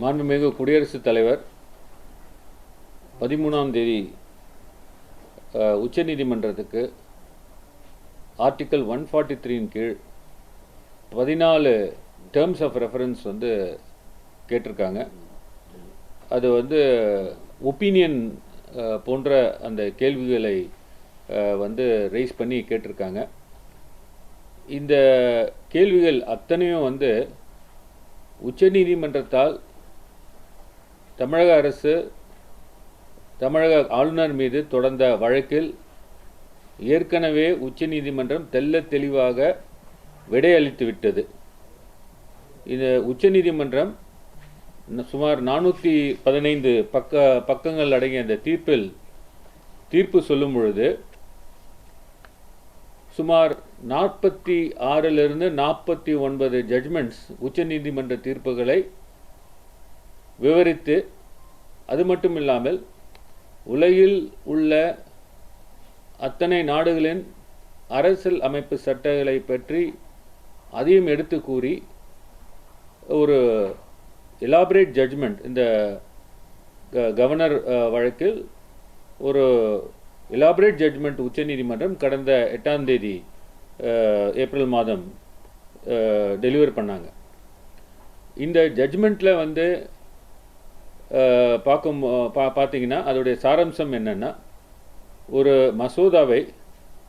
மாண்புமிகு குடியரசுத் தலைவர் பதிமூணாம் தேதி உச்சநீதிமன்றத்துக்கு ஆர்டிக்கல் ஒன் ஃபார்ட்டி த்ரீயின் கீழ் பதினாலு டேர்ம்ஸ் ஆஃப் ரெஃபரன்ஸ் வந்து கேட்டிருக்காங்க. அது வந்து ஒப்பீனியன் போன்ற அந்த கேள்விகளை வந்து ரைஸ் பண்ணி கேட்டிருக்காங்க. இந்த கேள்விகள் அத்தனையும் வந்து உச்சநீதிமன்றத்தால் தமிழக அரசு தமிழக ஆளுநர் மீது தொடர்ந்த வழக்கில் ஏற்கனவே உச்சநீதிமன்றம் தெள்ள தெளிவாக விடையளித்து விட்டது இது உச்சநீதிமன்றம் சுமார் நானூற்றி பதினைந்து பக்க பக்கங்கள் அடங்கிய அந்த தீர்ப்பில் தீர்ப்பு சொல்லும் பொழுது சுமார் நாற்பத்தி ஆறிலிருந்து நாற்பத்தி ஒன்பது ஜட்ஜ்மெண்ட்ஸ் உச்சநீதிமன்ற தீர்ப்புகளை விவரித்து அது மட்டும் இல்லாமல் உலகில் உள்ள அத்தனை நாடுகளின் அரசியல் அமைப்பு சட்டங்களை பற்றி அதையும் எடுத்து கூறி ஒரு எலாபரேட் ஜட்ஜ்மெண்ட் இந்த க- கவர்னர் வழக்கில் ஒரு எலாபரேட் ஜட்ஜ்மெண்ட் உச்சநீதிமன்றம் கடந்த எட்டாம் தேதி ஏப்ரல் மாதம் டெலிவர் பண்ணாங்க. இந்த ஜட்ஜ்மெண்ட்டில் வந்து பார்க்கும் பா பார்த்தீங்கன்னா அதோடைய சாராம்சம் என்னென்னா ஒரு மசோதாவை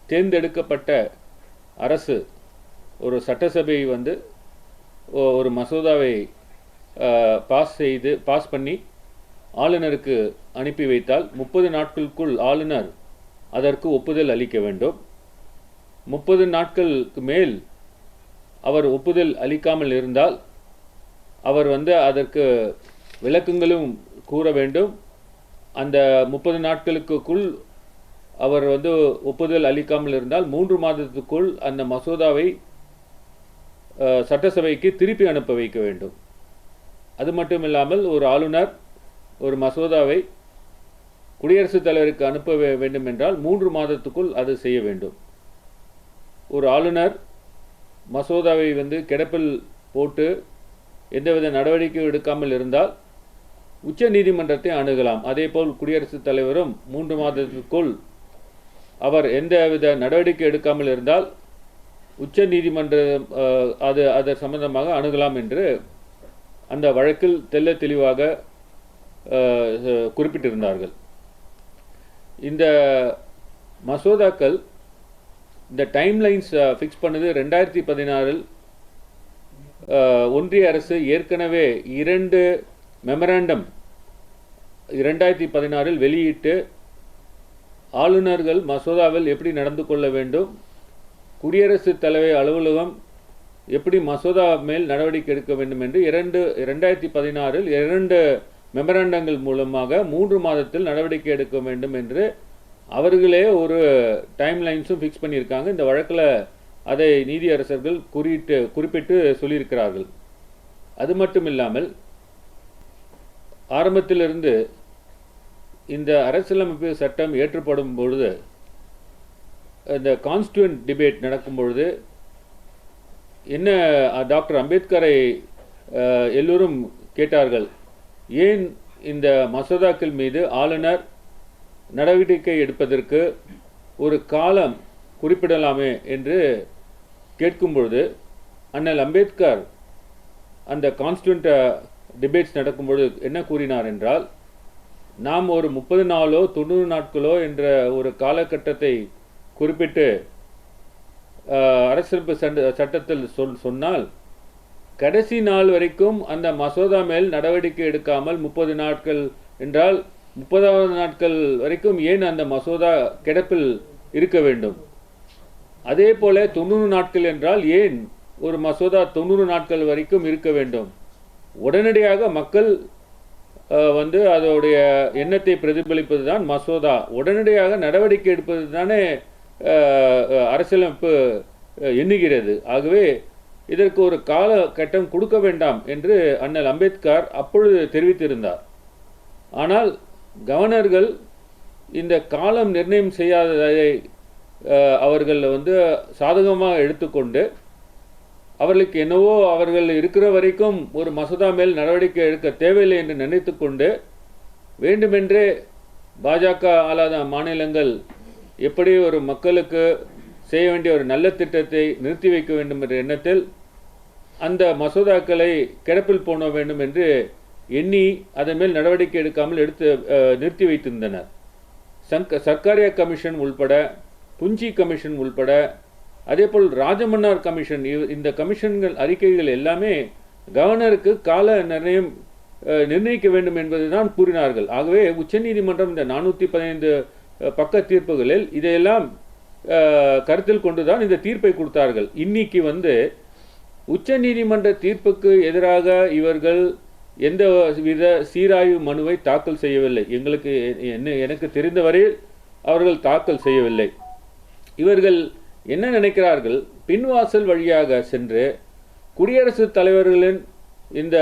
தேர்ந்தெடுக்கப்பட்ட அரசு ஒரு சட்டசபை வந்து ஒரு மசோதாவை பாஸ் செய்து பாஸ் பண்ணி ஆளுநருக்கு அனுப்பி வைத்தால் முப்பது நாட்களுக்குள் ஆளுநர் அதற்கு ஒப்புதல் அளிக்க வேண்டும். முப்பது நாட்களுக்கு மேல் அவர் ஒப்புதல் அளிக்காமல் இருந்தால் அவர் வந்து அதற்கு விளக்கங்களும் கூற வேண்டும். அந்த முப்பது நாட்களுக்குள் அவர் வந்து ஒப்புதல் அளிக்காமல் இருந்தால் மூன்று மாதத்துக்குள் அந்த மசோதாவை சட்டசபைக்கு திருப்பி அனுப்ப வைக்க வேண்டும். அது மட்டும் இல்லாமல் ஒரு ஆளுநர் ஒரு மசோதாவை குடியரசுத் தலைவருக்கு அனுப்ப வே- வேண்டும் என்றால் மூன்று மாதத்துக்குள் அது செய்ய வேண்டும். ஒரு ஆளுநர் மசோதாவை வந்து கிடப்பில் போட்டு எந்தவித நடவடிக்கையும் எடுக்காமல் இருந்தால் உச்ச நீதிமன்றத்தை அணுகலாம். அதேபோல் குடியரசுத் தலைவரும் மூன்று மாதத்துக்குள் அவர் எந்தவித நடவடிக்கை எடுக்காமல் இருந்தால் உச்ச நீதிமன்றம் அது அது சம்பந்தமாக அணுகலாம் என்று அந்த வழக்கில் தெள்ள தெளிவாக குறிப்பிட்டிருந்தார்கள். இந்த மசோதாக்கள் இந்த டைம் லைன்ஸ் ஃபிக்ஸ் பண்ணது ரெண்டாயிரத்தி பதினாறில் ஒன்றிய அரசு ஏற்கனவே இரண்டு மெமராண்டம் இரண்டாயிரத்தி பதினாறில் வெளியிட்டு ஆளுநர்கள் மசோதாவில் எப்படி நடந்து கொள்ள வேண்டும் குடியரசுத் தலைவர் அலுவலகம் எப்படி மசோதா மேல் நடவடிக்கை எடுக்க வேண்டும் என்று இரண்டு இரண்டாயிரத்தி பதினாறில் இரண்டு மெமராண்டங்கள் மூலமாக மூன்று மாதத்தில் நடவடிக்கை எடுக்க வேண்டும் என்று அவர்களே ஒரு டைம் லைன்ஸும் ஃபிக்ஸ் பண்ணியிருக்காங்க. இந்த வழக்கில் அதை நீதியரசர்கள் குறியிட்டு குறிப்பிட்டு சொல்லியிருக்கிறார்கள். அது மட்டும் இல்லாமல் ஆரம்பத்திலிருந்து இந்த அரசியலமைப்பு சட்டம் ஏற்றப்படும் பொழுது இந்த கான்ஸ்டியூண்ட் டிபேட் நடக்கும் பொழுது என்ன டாக்டர் அம்பேத்கரை எல்லோரும் கேட்டார்கள் ஏன் இந்த மசோதாக்கள் மீது ஆளுநர் நடவடிக்கை எடுப்பதற்கு ஒரு காலம் குறிப்பிடலாமே? என்று கேட்கும் பொழுது அண்ணல் அம்பேத்கர் அந்த கான்ஸ்டியூண்ட்டை டிபேட்ஸ் நடக்கும்பொழுது என்ன கூறினார் என்றால் நாம் ஒரு முப்பது நாளோ தொண்ணூறு நாட்களோ என்ற ஒரு காலகட்டத்தை குறிப்பிட்டு அஹ், அரசியலமைப்பு சட்ட சட்டத்தில் சொல் சொன்னால் கடைசி நாள் வரைக்கும் அந்த மசோதா மேல் நடவடிக்கை எடுக்காமல் முப்பது நாட்கள் என்றால் முப்பதாவது நாட்கள் வரைக்கும் ஏன் அந்த மசோதா கிடப்பில் இருக்க வேண்டும்? அதே போல தொண்ணூறு நாட்கள் என்றால் ஏன் ஒரு மசோதா தொண்ணூறு நாட்கள் வரைக்கும் இருக்க வேண்டும்? உடனடியாக மக்கள் வந்து அதோடைய எண்ணத்தை பிரதிபலிப்பது தான் மசோதா. உடனடியாக நடவடிக்கை எடுப்பது தானே அரசியலமைப்பு எண்ணுகிறது. ஆகவே இதற்கு ஒரு கால கட்டம் கொடுக்க வேண்டாம் என்று அண்ணல் அம்பேத்கர் அப்பொழுது தெரிவித்திருந்தார். ஆனால் கவர்னர்கள் இந்த காலம் நிர்ணயம் செய்யாததை அவர்கள் வந்து சாதகமாக எடுத்துக்கொண்டு அவர்களுக்கு என்னவோ அவர்கள் இருக்கிற வரைக்கும் ஒரு மசோதா மேல் நடவடிக்கை எடுக்க தேவையில்லை என்று நினைத்துக்கொண்டு வேண்டுமென்றே பாஜக ஆளாத மாநிலங்கள் எப்படி ஒரு மக்களுக்கு செய்ய வேண்டிய ஒரு நல்ல திட்டத்தை நிறுத்தி வைக்க வேண்டும் என்ற எண்ணத்தில் அந்த மசோதாக்களை கிடப்பில் போன வேண்டும் என்று எண்ணி அதன் மேல் நடவடிக்கை எடுக்காமல் எடுத்து நிறுத்தி வைத்திருந்தனர். சங்க சர்க்காரியா கமிஷன் உள்பட புஞ்சி கமிஷன் உள்பட அதே போல் ராஜமன்னார் கமிஷன் இவ்- இந்த கமிஷன்கள் அறிக்கைகள் எல்லாமே கவர்னருக்கு கால நிர்ணயம் நிர்ணயிக்க வேண்டும் என்பதுதான் கூறினார்கள். ஆகவே உச்சநீதிமன்றம் இந்த நானூற்றி பதினைந்து பக்க தீர்ப்புகளில் இதையெல்லாம் கருத்தில் கொண்டுதான் இந்த தீர்ப்பை கொடுத்தார்கள். இன்னைக்கு வந்து உச்சநீதிமன்ற தீர்ப்புக்கு எதிராக இவர்கள் எந்த வித சீராய்வு மனுவை தாக்கல் செய்யவில்லை. எங்களுக்கு என்ன எனக்கு தெரிந்தவரையில் அவர்கள் தாக்கல் செய்யவில்லை. இவர்கள் என்ன நினைக்கிறார்கள்? பின்வாசல் வழியாக சென்று குடியரசுத் தலைவர்களின் இந்த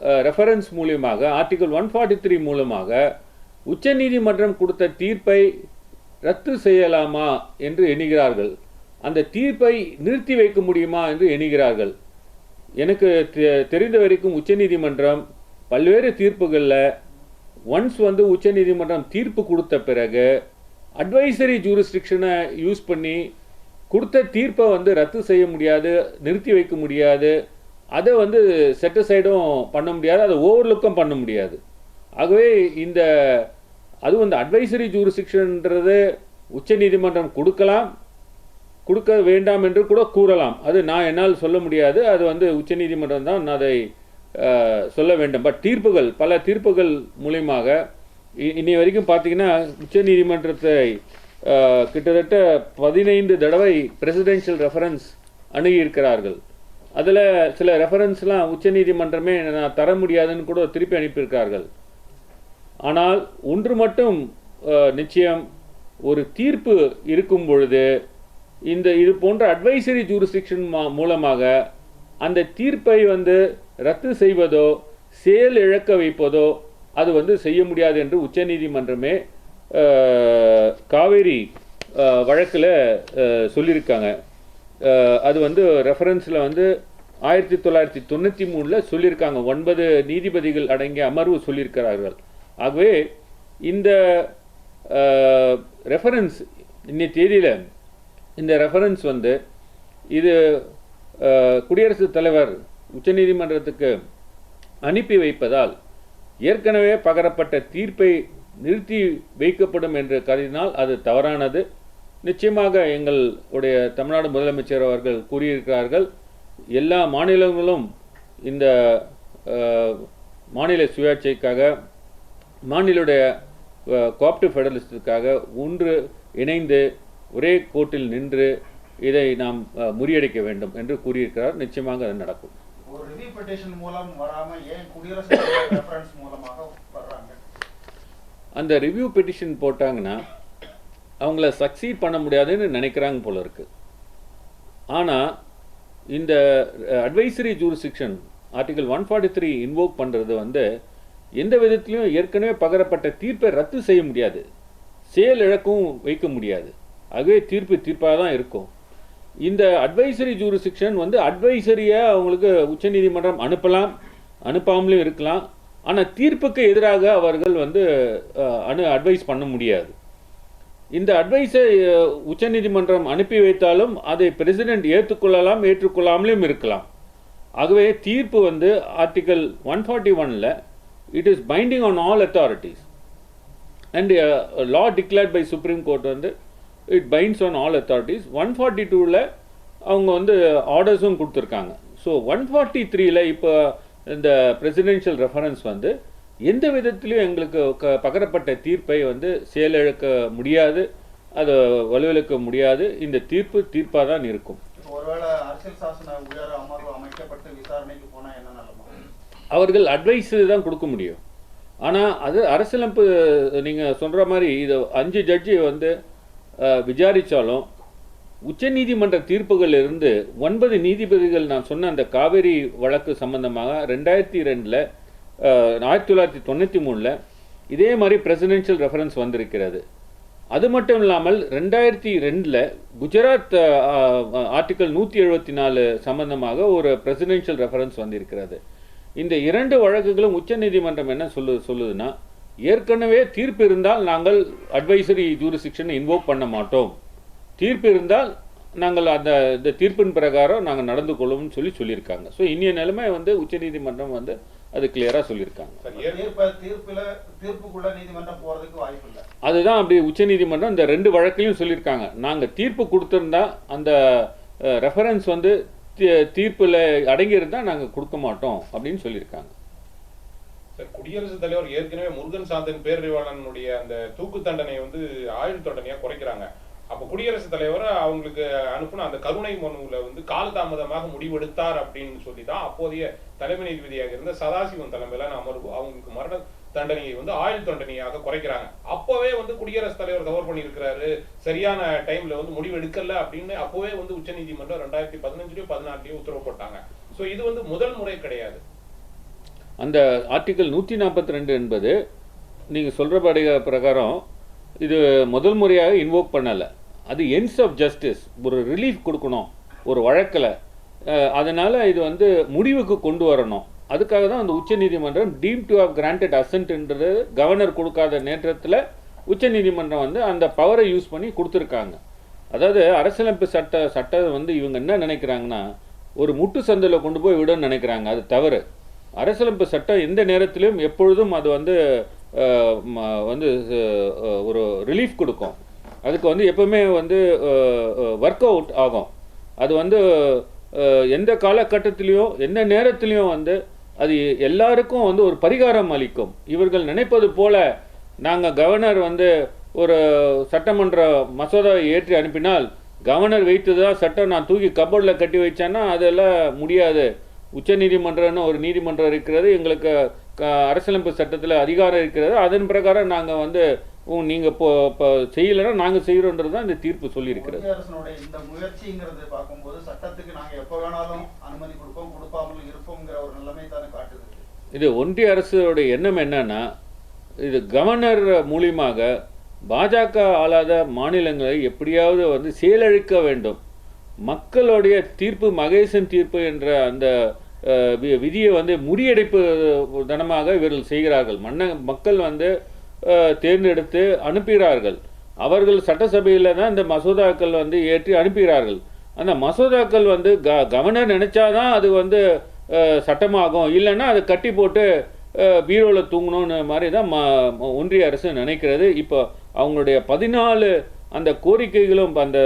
ரெஃபரன்ஸ் மூலியமாக ஆர்டிகல் ஒன் ஃபார்ட்டி த்ரீ மூலமாக உச்சநீதிமன்றம் கொடுத்த தீர்ப்பை ரத்து செய்யலாமா என்று எண்ணுகிறார்கள். அந்த தீர்ப்பை நிறுத்தி வைக்க முடியுமா என்று எண்ணுகிறார்கள். எனக்கு தெ- தெரிந்த வரைக்கும் உச்சநீதிமன்றம் பல்வேறு தீர்ப்புகளில் ஒன்ஸ் வந்து உச்சநீதிமன்றம் தீர்ப்பு கொடுத்த பிறகு அட்வைசரி ஜூரிஸ்டிக்ஷனை யூஸ் பண்ணி கொடுத்த தீர்ப்பை வந்து ரத்து செய்ய முடியாது நிறுத்தி வைக்க முடியாது. அதை வந்து செட்டசைடும் பண்ண முடியாது அதை ஓவர்லுக்கும் பண்ண முடியாது. ஆகவே இந்த அதுவும் இந்த அட்வைசரி உச்ச உச்சநீதிமன்றம் கொடுக்கலாம் கொடுக்க வேண்டாம் என்று கூட கூறலாம். அது நான் என்னால் சொல்ல முடியாது அது வந்து உச்சநீதிமன்றம் தான் அதை சொல்ல வேண்டும். பட் தீர்ப்புகள் பல தீர்ப்புகள் மூலயமாக இ- வரைக்கும் பார்த்தீங்கன்னா உச்சநீதிமன்றத்தை கிட்டத்தட்ட பதினைந்து தடவை பிரசிடென்ஷியல் ரெஃபரன்ஸ் அணுகியிருக்கிறார்கள். அதில் சில ரெஃபரன்ஸ்லாம் உச்சநீதிமன்றமே நான் தர முடியாதுன்னு கூட திருப்பி அனுப்பியிருக்கார்கள் ஆனால் ஒன்று மட்டும் நிச்சயம் ஒரு தீர்ப்பு இருக்கும் பொழுது இந்த இது போன்ற அட்வைசரி ஜூரிஸ்டிக்ஷன் மூலமாக அந்த தீர்ப்பை வந்து ரத்து செய்வதோ செயல் இழக்க வைப்பதோ அது வந்து செய்ய முடியாது என்று உச்சநீதிமன்றமே காவேரி வழக்கில் சொல்லியிருக்காங்க அது வந்து ரெஃபரன்ஸில் வந்து ஆயிரத்தி தொள்ளாயிரத்தி தொண்ணூற்றி மூணில் சொல்லியிருக்காங்க ஒன்பது நீதிபதிகள் அடங்கிய அமர்வு சொல்லியிருக்கிறார்கள் ஆகவே இந்த ரெஃபரன்ஸ் இன்னைய தேதியில் இந்த ரெஃபரன்ஸ் வந்து இது குடியரசுத் தலைவர் உச்சநீதிமன்றத்துக்கு அனுப்பி வைப்பதால் ஏற்கனவே பகரப்பட்ட தீர்ப்பை நிறுத்தி வைக்கப்படும் என்று கருதினால் அது தவறானது. நிச்சயமாக எங்களுடைய தமிழ்நாடு முதலமைச்சர் அவர்கள் கூறியிருக்கிறார்கள் எல்லா மாநிலங்களும் இந்த மாநில சுயாட்சிக்காக மாநிலுடைய கோஆப்டிவ் ஃபெடரலிஸ்டுக்காக ஒன்று இணைந்து ஒரே கோட்டில் நின்று இதை நாம் முறியடிக்க வேண்டும் என்று கூறியிருக்கிறார். நிச்சயமாக அது நடக்கும். ஒரு ரிவ்யூ பெட்டிஷன் மூலம் வராமல் ஏன் குடியரசு மூலமாக அந்த ரிவ்யூ பெட்டிஷன் போட்டாங்கன்னா அவங்கள சக்சீட் பண்ண முடியாதுன்னு நினைக்கிறாங்க போல இருக்குது ஆனால் இந்த advisory jurisdiction article one forty three invoke பண்ணுறது வந்து எந்த விதத்துலையும் ஏற்கனவே பகரப்பட்ட தீர்ப்பை ரத்து செய்ய முடியாது. செயல் இழக்கவும் வைக்க முடியாது. ஆகவே தீர்ப்பு தீர்ப்பாக தான் இருக்கும். இந்த அட்வைசரி ஜூரிசிக்ஷன் வந்து அட்வைசரியை அவங்களுக்கு உச்சநீதிமன்றம் அனுப்பலாம் அனுப்பாமலும் இருக்கலாம். ஆனால் தீர்ப்புக்கு எதிராக அவர்கள் வந்து அனு அட்வைஸ் பண்ண முடியாது. இந்த அட்வைஸை உச்சநீதிமன்றம் அனுப்பி வைத்தாலும் அதை பிரசிடென்ட் ஏற்றுக்கொள்ளலாம் ஏற்றுக்கொள்ளாமலும் இருக்கலாம். ஆகவே தீர்ப்பு வந்து ஆர்டிக்கல் ஒன் ஃபார்ட்டி ஒனில் it is binding on all authorities and law declared by supreme court வந்து it binds on all authorities one forty டூவில் அவங்க வந்து ஆர்டர்ஸும் கொடுத்துருக்காங்க. ஸோ ஒன் ஃபார்ட்டி த்ரீயில் இப்போ இந்த பிரசிடென்ஷியல் ரெஃபரன்ஸ் வந்து எந்த விதத்திலையும் எங்களுக்கு க- பகரப்பட்ட தீர்ப்பை வந்து செயலிழக்க முடியாது அதை வலுவிழக்க முடியாது. இந்த தீர்ப்பு தீர்ப்பாக தான் இருக்கும். அவர்கள் அட்வைஸ் தான் கொடுக்க முடியும். ஆனால் அது அரசியலமைப்பு நீங்கள் சொல்கிற மாதிரி இது அஞ்சு ஜட்ஜி வந்து அஹ், விசாரிச்சாலும் உச்சநீதிமன்ற தீர்ப்புகள் இருந்து ஒன்பது நீதிபதிகள் நான் சொன்ன அந்த காவேரி வழக்கு சம்பந்தமாக ரெண்டாயிரத்தி ரெண்டில் ஆயிரத்தி தொள்ளாயிரத்தி தொண்ணூற்றி மூணில் இதே மாதிரி பிரசிடென்ஷியல் ரெஃபரன்ஸ் வந்திருக்கிறது. அது மட்டும் இல்லாமல் ரெண்டாயிரத்தி ரெண்டில் குஜராத் ஆர்டிக்கல் நூற்றி எழுபத்தி நாலு சம்பந்தமாக ஒரு பிரசிடென்ஷியல் ரெஃபரன்ஸ் வந்திருக்கிறது. இந்த இரண்டு வழக்குகளும் உச்சநீதிமன்றம் என்ன சொல்லு சொல்லுதுன்னா ஏற்கனவே தீர்ப்பு இருந்தால் நாங்கள் அட்வைசரி ஜூரிசிக்ஷன் இன்வோவ் பண்ண மாட்டோம். தீர்ப்பு இருந்தால் நாங்கள் அந்த இந்த தீர்ப்பின் பிரகாரம் நாங்கள் நடந்து கொள்வோம்னு சொல்லி சொல்லியிருக்காங்க. ஸோ இந்திய நிலைமை வந்து உச்சநீதிமன்றம் வந்து அது கிளியராக சொல்லியிருக்காங்க. சார் ஏற்கனவே தீர்ப்ப தீர்ப்புல தீர்ப்புக்குள்ள நீதிமன்றம் போறதுக்கு வாய்ப்பு இல்ல? அதுதான் அப்படி உச்சநீதிமன்றம் இந்த ரெண்டு வழக்கையும் சொல்லியிருக்காங்க. நாங்கள் தீர்ப்பு கொடுத்திருந்தா அந்த ரெஃபரன்ஸ் வந்து தீர்ப்புல அடங்கியிருந்தா நாங்கள் கொடுக்க மாட்டோம் அப்படின்னு சொல்லியிருக்காங்க. சார் குடியரசுத் தலைவர் ஏற்கனவே முருகன் சாந்தன் பேரறிவாளனுடைய அந்த தூக்கு தண்டனையை வந்து ஆயுள் தண்டனையா குறைக்கிறாங்க. அப்ப குடியரசுத் தலைவர் அவங்களுக்கு அனுப்புன அந்த கருணை மனுவில் வந்து காலதாமதமாக முடிவெடுத்தார் அப்படின்னு சொல்லி தான் அப்போதைய தலைமை நீதிபதியாக இருந்த சதாசிவம் தலைமையிலான அமர்வு அவங்களுக்கு மரண தண்டனையை வந்து ஆயுள் தண்டனையாக குறைக்கிறாங்க. அப்பவே வந்து குடியரசுத் தலைவர் கவர் பண்ணியிருக்கிறாரு. சரியான டைம்ல வந்து முடிவெடுக்கல அப்படின்னு அப்போவே வந்து உச்சநீதிமன்றம் ரெண்டாயிரத்தி பதினஞ்சுலயோ பதினாறுலயோ உத்தரவு போட்டாங்க. ஸோ இது வந்து முதல் முறை கிடையாது. அந்த ஆர்டிக்கல் நூற்றி நாற்பத்தி ரெண்டு என்பது நீங்கள் சொல்கிறபடி பிரகாரம் இது முதல் முறையாக இன்வோக் பண்ணலை. அது என்ஸ் ஆஃப் ஜஸ்டிஸ் ஒரு ரிலீஃப் கொடுக்கணும் ஒரு வழக்கில். அதனால் இது வந்து முடிவுக்கு கொண்டு வரணும். அதுக்காக தான் அந்த உச்சநீதிமன்றம் டீம் டு ஹவ் கிராண்டட் அசன்ட்ன்றது கவர்னர் கொடுக்காத நேற்றத்தில் உச்சநீதிமன்றம் வந்து அந்த பவரை யூஸ் பண்ணி கொடுத்துருக்காங்க. அதாவது அரசியலமைப்பு சட்ட சட்டம் வந்து இவங்க என்ன நினைக்கிறாங்கன்னா ஒரு முட்டு சந்தையில் கொண்டு போய் விடணும்னு நினைக்கிறாங்க. அது தவறு. அரசியலமைப்பு சட்டம் எந்த நேரத்திலும் எப்பொழுதும் அது வந்து ம- வந்து ஒரு ரிலீஃப் கொடுக்கும். அதுக்கு வந்து எப்பவுமே வந்து ஒர்க் அவுட் ஆகும். அது வந்து எந்த காலகட்டத்திலையும் எந்த நேரத்திலையும் வந்து அது எல்லாருக்கும் வந்து ஒரு பரிகாரம் அளிக்கும். இவர்கள் நினைப்பது போல நாங்கள் கவர்னர் வந்து ஒரு சட்டமன்ற மசோதாவை ஏற்றி அனுப்பினால் கவர்னர் வைத்தது தான் சட்டம் நான் தூக்கி கபோர்டில் கட்டி வச்சேன்னா அதெல்லாம் முடியாது. உச்சநீதிமன்றம்னு ஒரு நீதிமன்றம் இருக்கிறது எங்களுக்கு க- அரசியலமைப்பு சட்டத்தில் அதிகாரம் இருக்கிறது. அதன் பிரகாரம் நாங்கள் வந்து உ- நீங்க இப்போ இப்போ செய்யலைன்னா நாங்கள் செய்கிறோன்றது தான் இந்த தீர்ப்பு சொல்லியிருக்கிறது. அரசனுடைய இந்த முயற்சிங்கிறது பார்க்கும்போது சட்டத்துக்கு நாங்க எப்ப வேணாலும் அனுமதி கொடுப்போம் கொடுக்காமல் இருப்போம்ங்கிற ஒரு நிலைமை தானே காட்டுது. இது ஒன்றிய அரசோட எண்ணம் என்னன்னா இது கவர்னர் மூலியமாக பாஜக ஆளாத மாநிலங்களை எப்படியாவது வந்து செயலழிக்க வேண்டும். மக்களுடைய தீர்ப்பு மகேசன் தீர்ப்பு என்ற அந்த விதியை வந்து முறியடிப்பு தனமாக இவர்கள் செய்கிறார்கள். மன்ன மக்கள் வந்து தேர்ந்தெடுத்து அனுப்புகிறார்கள். அவர்கள் சட்டசபையில் தான் இந்த மசோதாக்கள் வந்து ஏற்றி அனுப்புகிறார்கள். அந்த மசோதாக்கள் வந்து க கவர்னர் நினச்சாதான் அது வந்து சட்டமாகும். இல்லைன்னா அதை கட்டி போட்டு பீரோவில் தூங்கணும்னு மாதிரி தான் ம ஒன்றிய அரசு நினைக்கிறது. இப்போ அவங்களுடைய பதினாலு அந்த கோரிக்கைகளும் அந்த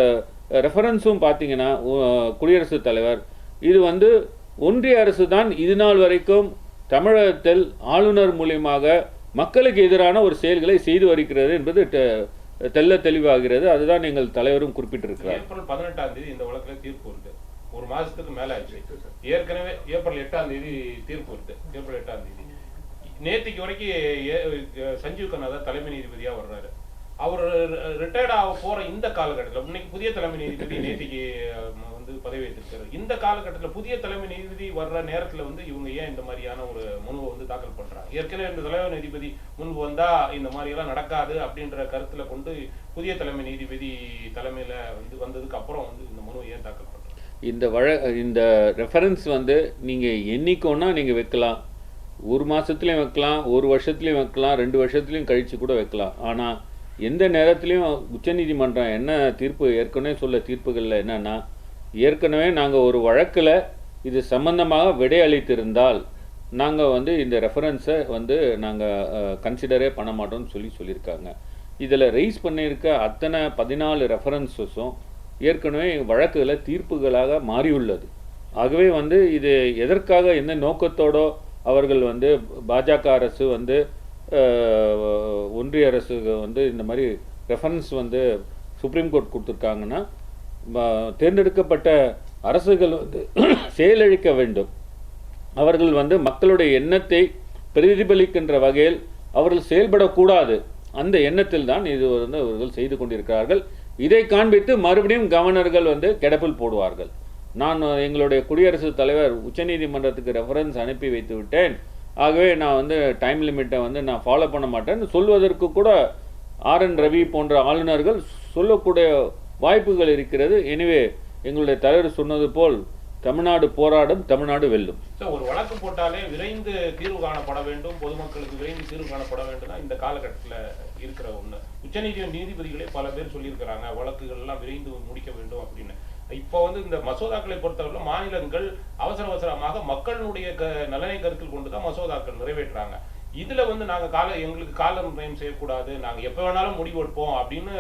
ரெஃபரன்ஸும் பார்த்தீங்கன்னா குடியரசுத் தலைவர் இது வந்து ஒன்றிய அரசு தான் இது நாள் வரைக்கும் தமிழகத்தில் ஆளுநர் மூலியமாக மக்களுக்கு எதிரான ஒரு செயல்களை செய்து வருகிறது என்பது தெல்ல தெள்ள தெளிவாகிறது. அதுதான் எங்கள் தலைவரும் குறிப்பிட்டிருக்கிறார். ஏப்ரல் பதினெட்டாம் தேதி இந்த வழக்கில் தீர்ப்பு வருது ஒரு மாசத்துக்கு மேல ஆச்சு ஏற்கனவே ஏப்ரல் எட்டாம் தேதி தீர்ப்பு வருது ஏப்ரல் எட்டாம் தேதி. நேத்திக்கு வரைக்கும் ஏ- சஞ்சீவ் கண்ணா தான் தலைமை நீதிபதியா வர்றாரு. அவர் ரிட்டையர்ட் ஆக போற இந்த காலகட்டத்தில் இன்னைக்கு புதிய தலைமை நீதிபதி நேத்திக்கு வந்து பதவி ஏற்றிருக்காரு இந்த காலகட்டத்தில் புதிய தலைமை நீதிபதி வர்ற நேரத்துல வந்து இவங்க ஏன் இந்த மாதிரியான ஒரு மனுவை வந்து தாக்கல் பண்ணுறாங்க ஏற்கனவே இந்த தலைவர் நீதிபதி முன்பு வந்தா இந்த மாதிரி எல்லாம் நடக்காது அப்படின்ற கருத்துல கொண்டு புதிய தலைமை நீதிபதி தலைமையில வந்து வந்ததுக்கு அப்புறம் வந்து இந்த மனுவை ஏன் தாக்கல் பண்ணுறாங்க இந்த வழ இந்த ரெஃபரன்ஸ் வந்து நீங்கள் எண்ணிக்கோன்னா நீங்கள் வைக்கலாம். ஒரு மாதத்துலேயும் வைக்கலாம் ஒரு வருஷத்துலேயும் வைக்கலாம் ரெண்டு வருஷத்துலேயும் கழித்து கூட வைக்கலாம். ஆனால் எந்த நேரத்துலையும் உச்சநீதிமன்றம் என்ன தீர்ப்பு ஏற்கனவே சொல்ல தீர்ப்புகளில் என்னன்னா ஏற்கனவே நாங்கள் ஒரு வழக்கில் இது சம்பந்தமாக விடை அளித்திருந்தால் நாங்கள் வந்து இந்த ரெஃபரன்ஸை வந்து நாங்கள் கன்சிடரே பண்ண மாட்டோம்னு சொல்லி சொல்லியிருக்காங்க. இதில் ரைஸ் பண்ணியிருக்க அத்தனை பதினாலு ரெஃபரன்ஸஸும் ஏற்கனவே வழக்குகளை தீர்ப்புகளாக மாறியுள்ளது. ஆகவே வந்து இது எதற்காக எந்த நோக்கத்தோடோ அவர்கள் வந்து பாஜக அரசு வந்து ஒன்றிய அரசு வந்து இந்த மாதிரி ரெஃபரன்ஸ் வந்து சுப்ரீம் கோர்ட் கொடுத்துருக்காங்கன்னா தேர்ந்தெடுக்கப்பட்ட அரசுகள் வந்து செயலழிக்க வேண்டும். அவர்கள் வந்து மக்களுடைய எண்ணத்தை பிரதிபலிக்கின்ற வகையில் அவர்கள் செயல்படக்கூடாது. அந்த எண்ணத்தில் தான் இது வந்து அவர்கள் செய்து கொண்டிருக்கிறார்கள். இதை காண்பித்து மறுபடியும் கவர்னர்கள் வந்து கிடப்பில் போடுவார்கள். நான் எங்களுடைய குடியரசுத் தலைவர் உச்சநீதிமன்றத்துக்கு ரெஃபரன்ஸ் அனுப்பி வைத்து விட்டேன். ஆகவே நான் வந்து டைம் லிமிட்டை வந்து நான் ஃபாலோ பண்ண மாட்டேன்னு சொல்வதற்கு கூட ஆர் என் ரவி போன்ற ஆளுநர்கள் சொல்லக்கூடிய வாய்ப்புகள் இருக்கிறது. எனவே எங்களுடைய தலைவர் சொன்னது போல் தமிழ்நாடு போராடும் தமிழ்நாடு வெல்லும். ஒரு வழக்கு போட்டாலே விரைந்து தீர்வு காணப்பட வேண்டும். பொதுமக்களுக்கு விரைந்து தீர்வு காணப்பட வேண்டும் இந்த காலகட்டத்தில் இருக்கிற ஒன்று உச்சநீதி நீதிபதிகளே பல பேர் சொல்லியிருக்கிறாங்க வழக்குகள் எல்லாம் விரைந்து முடிக்க வேண்டும் அப்படின்னு. இப்போ வந்து இந்த மசோதாக்களை பொறுத்தவரை மாநிலங்கள் அவசர அவசரமாக மக்களுடைய க நலனை கருத்தில் கொண்டு தான் மசோதாக்கள் நிறைவேற்றுறாங்க. இதுல வந்து நாங்க கால எங்களுக்கு காலம் நிர்ணயம் செய்யக்கூடாது. நாங்க எப்ப வேணாலும் முடிவெடுப்போம் அப்படின்னு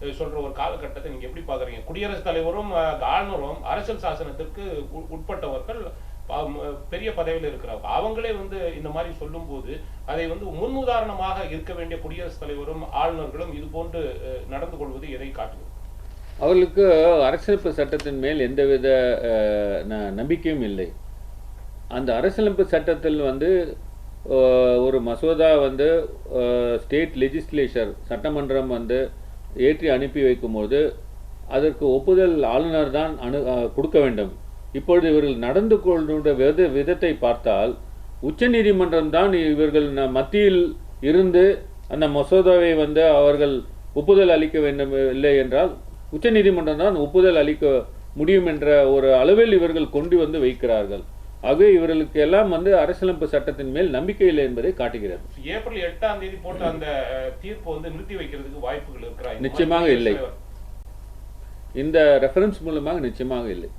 சொல்ற ஒரு காலகட்டத்தை நீங்க எப்படி பாக்குறீங்க? குடியரசுத் தலைவரும் ஆளுநரும் அரசியல் சாசனத்திற்கு உட்- உட்பட்டவர்கள் பெரிய பதவியில் இருக்கிறவங்க அவங்களே வந்து இந்த மாதிரி சொல்லும்போது அதை வந்து முன் உதாரணமாக இருக்க வேண்டிய குடியரசுத் தலைவரும் ஆளுநர்களும் இது போன்று நடந்து கொள்வது எதை காட்டுது? அவர்களுக்கு அரசியலமைப்பு சட்டத்தின் மேல் எந்தவித ந- நம்பிக்கையும் இல்லை. அந்த அரசியலமைப்பு சட்டத்தில் வந்து ஒரு மசோதா வந்து ஸ்டேட் லெஜிஸ்லேச்சர் சட்டமன்றம் வந்து ஏற்றி அனுப்பி வைக்கும்போது அதற்கு ஒப்புதல் ஆளுநர் தான் அனு கொடுக்க வேண்டும். இப்பொழுது இவர்கள் நடந்து கொள்ளுடைய வித விதத்தை பார்த்தால் உச்சநீதிமன்றம் தான் இவர்கள் மத்தியில் இருந்து அந்த மசோதாவை வந்து அவர்கள் ஒப்புதல் அளிக்க வேண்டும் இல்லை என்றால் உச்சநீதிமன்றம் தான் ஒப்புதல் அளிக்க முடியும் என்ற ஒரு அளவில் இவர்கள் கொண்டு வந்து வைக்கிறார்கள். ஆகவே இவர்களுக்கு எல்லாம் வந்து அரசியலமைப்பு சட்டத்தின் மேல் நம்பிக்கை இல்லை என்பதை காட்டுகிறது. ஏப்ரல் எட்டாம் தேதி போட்ட அந்த தீர்ப்பு வந்து நிறுத்தி வைக்கிறதுக்கு வாய்ப்புகள் இருக்கிறா? இந்த மாதிரி நிச்சயமாக இல்லை. இந்த ரெஃபரன்ஸ் மூலமாக நிச்சயமாக இல்லை.